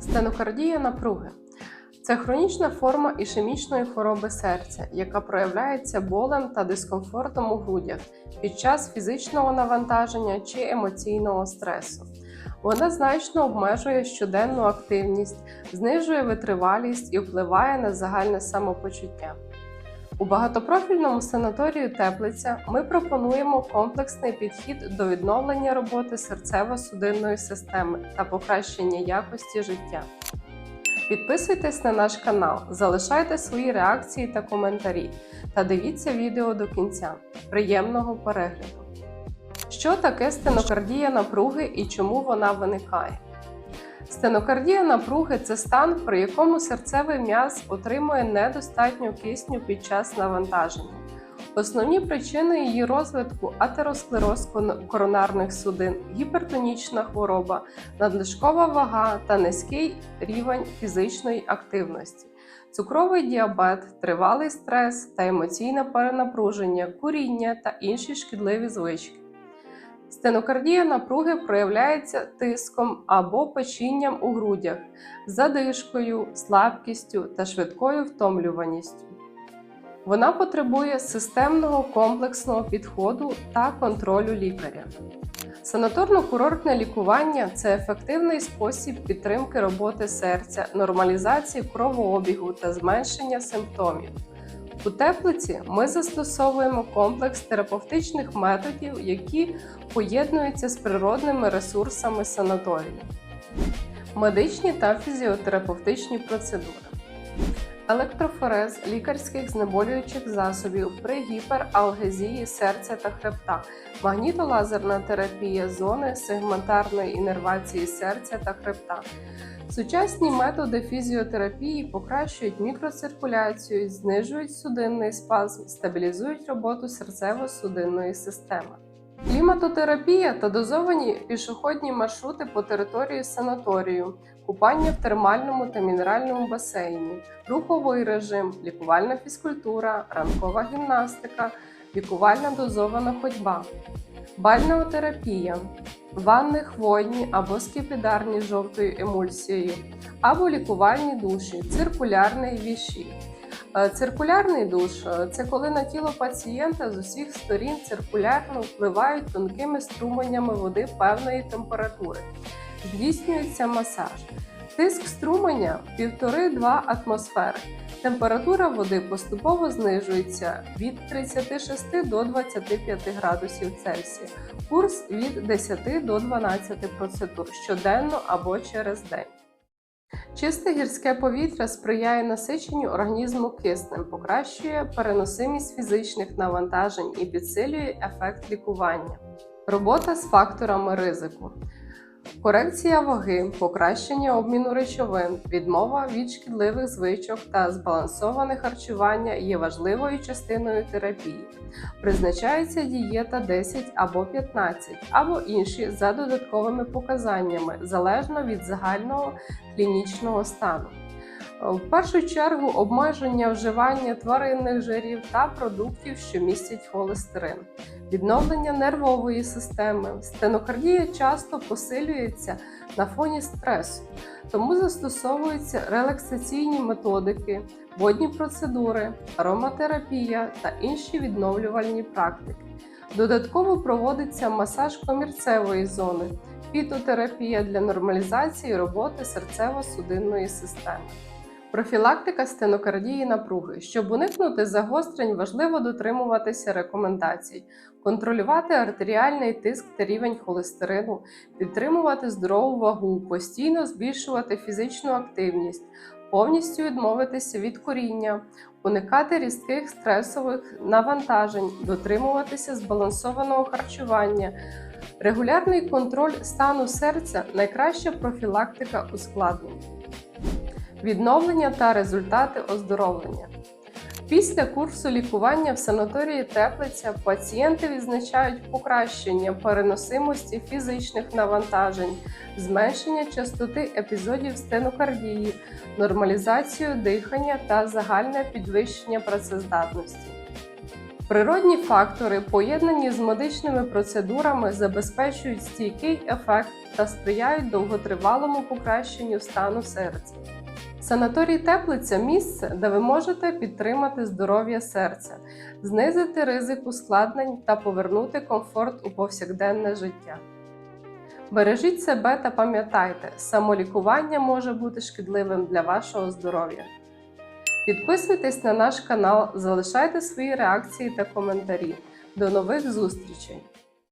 Стенокардія напруги це хронічна форма ішемічної хвороби серця, яка проявляється болем та дискомфортом у грудях під час фізичного навантаження чи емоційного стресу. Вона значно обмежує щоденну активність, знижує витривалість і впливає на загальне самопочуття. У багатопрофільному санаторію Теплиця ми пропонуємо комплексний підхід до відновлення роботи серцево-судинної системи та покращення якості життя. Підписуйтесь на наш канал, залишайте свої реакції та коментарі та дивіться відео до кінця. Приємного перегляду! Що таке стенокардія напруги і чому вона виникає? Стенокардія напруги це стан, при якому серцевий м'яз отримує недостатньо кисню під час навантаження. Основні причини її розвитку атеросклероз коронарних судин, гіпертонічна хвороба, надлишкова вага та низький рівень фізичної активності, цукровий діабет, тривалий стрес та емоційне перенапруження, куріння та інші шкідливі звички. Стенокардія напруги проявляється тиском або печінням у грудях, задишкою, слабкістю та швидкою втомлюваністю. Вона потребує системного комплексного підходу та контролю лікаря. Санаторно-курортне лікування це ефективний спосіб підтримки роботи серця, нормалізації кровообігу та зменшення симптомів. У теплиці ми застосовуємо комплекс терапевтичних методів, які поєднуються з природними ресурсами санаторію, медичні та фізіотерапевтичні процедури, електрофорез лікарських знеболюючих засобів при гіпералгезії серця та хребта, магнітолазерна терапія зони сегментарної інервації серця та хребта. Сучасні методи фізіотерапії покращують мікроциркуляцію, знижують судинний спазм, стабілізують роботу серцево-судинної системи. Кліматотерапія та дозовані пішохідні маршрути по території санаторію, купання в термальному та мінеральному басейні, руховий режим, лікувальна фізкультура, ранкова гімнастика, лікувальна дозована ходьба, бальнеотерапія, ванни хвойні або скіпідарні жовтою емульсією, або лікувальні душі, циркулярний віші. Е, Циркулярний душ це коли на тіло пацієнта з усіх сторін циркулярно впливають тонкими струменями води певної температури. Здійснюється масаж. Тиск струменя 1,5-2 атмосфери. Температура води поступово знижується від 36 до 25 градусів Цельсія. Курс від 10 до 12 процедур щоденно або через день. Чисте гірське повітря сприяє насиченню організму киснем, покращує переносимість фізичних навантажень і підсилює ефект лікування. Робота з факторами ризику. Корекція ваги, покращення обміну речовин, відмова від шкідливих звичок та збалансоване харчування є важливою частиною терапії. Призначається дієта 10 або 15, або інші за додатковими показаннями, залежно від загального клінічного стану. В першу чергу обмеження вживання тваринних жирів та продуктів, що містять холестерин, відновлення нервової системи. Стенокардія часто посилюється на фоні стресу, тому застосовуються релаксаційні методики, водні процедури, ароматерапія та інші відновлювальні практики. Додатково проводиться масаж комірцевої зони, фітотерапія для нормалізації роботи серцево-судинної системи. Профілактика стенокардії напруги. Щоб уникнути загострень, важливо дотримуватися рекомендацій, контролювати артеріальний тиск та рівень холестерину, підтримувати здорову вагу, постійно збільшувати фізичну активність, повністю відмовитися від куріння, уникати різких стресових навантажень, дотримуватися збалансованого харчування. Регулярний контроль стану серця. Найкраща профілактика ускладнень відновлення та результати оздоровлення. Після курсу лікування в санаторії Теплиця пацієнти відзначають покращення переносимості фізичних навантажень, зменшення частоти епізодів стенокардії, нормалізацію дихання та загальне підвищення працездатності. Природні фактори, поєднані з медичними процедурами, забезпечують стійкий ефект та сприяють довготривалому покращенню стану серця. Санаторій Теплиця місце, де ви можете підтримати здоров'я серця, знизити ризик ускладнень та повернути комфорт у повсякденне життя. Бережіть себе та пам'ятайте, самолікування може бути шкідливим для вашого здоров'я. Підписуйтесь на наш канал, залишайте свої реакції та коментарі. До нових зустрічей!